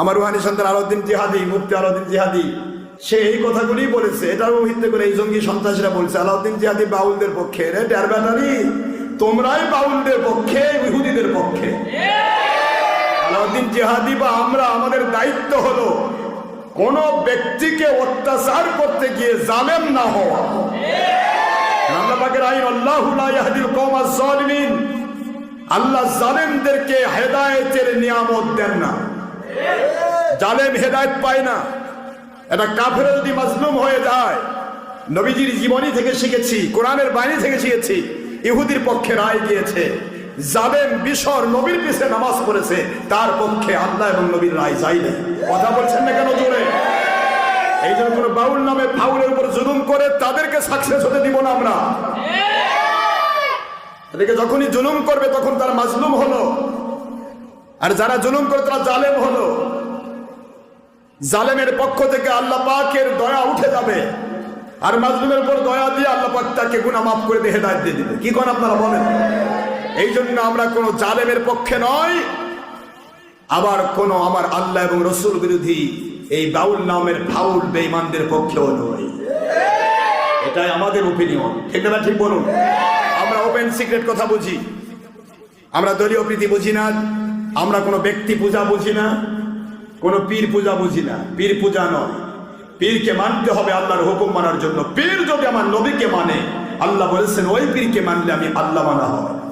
আমার রুহানি সন্তান আলাউদ্দিন জিহাদি, মুফতি আলাউদ্দিন জিহাদি, সে এই কথাগুলি বলেছে। এটাও ভিত্তি করে এই জঙ্গি সন্ত্রাসীরা বলছে, আলাউদ্দিন জিহাদি বাউলদের পক্ষে, রে ড্যার ব্যাটারি তোমরাই বাউলদের পক্ষে, ইহুদিদের পক্ষে। আলাউদ্দিন জিহাদি বা আমরা, আমাদের দায়িত্ব হলো কোন ব্যক্তিকে অত্যাচার করতে গিয়ে জালেম না হওয়া। আল্লাহ পাকের আইন, আল্লাহু লা ইয়াহদিল কওমাজ জালিমিন আল্লাহ জালেমদেরকে হেদায়েতের নিয়ামত দেন না। জালেম হেদায়েত পায় না। এটা কাফের যদি মাজলুম হয়ে যায়, নবীজির জীবনী থেকে শিখেছি, কোরআনের বাইরে থেকে শিখেছি, ইহুদির পক্ষে রায় দিয়েছে। জালেম বিশর নবীর পিছে নামাজ পড়েছে, তার পক্ষে আল্লাহ এবং নবীর রায় যাই না কথা বলছেন না কেন জোরে? এই জন্য কোনো বাউল নামে ফাউলের উপর জুলুম করে তাদেরকে সাকসেস হতে দিব না আমরা। তাদেরকে যখনই জুলুম করবে, তখন তারা মাজলুম হলো। আর যারা জুলুম করে, তারা জালেম হলো। জালেমের পক্ষ থেকে আল্লাহ পাকের দয়া উঠে যাবে। আর মাজলুমের উপর দয়া দিয়ে আল্লাহ পাক তাকে গুনাহ মাফ করে দিয়ে হেদায়েত দিয়ে দিবে। কি কোন আপনারা বলেন? এই জন্য আমরা কোনো জালেমের পক্ষে নয়, আবার কোন আমার আল্লাহ এবং রসুল বিরোধী এই বাউল নামের ফাউল বেঈমানদের পক্ষেও নয়। এটাই আমাদের ওপিনিয়ন ঠিক না ঠিক বলুন? আমরা ওপেন সিক্রেট কথা বুঝি। আমরা দলীয় প্রীতি বুঝি না। আমরা কোনো ব্যক্তি পূজা বুঝি না। কোনো পীর পূজা বুঝি না। পীর পূজা নয়। পীরকে মানতে হবে আল্লাহর হুকুম মানার জন্য। পীর যদি আমার নবীকে মানে আল্লাহ বলেছেন, ওই পীরকে মানলে আমি আল্লাহ মানা হয়।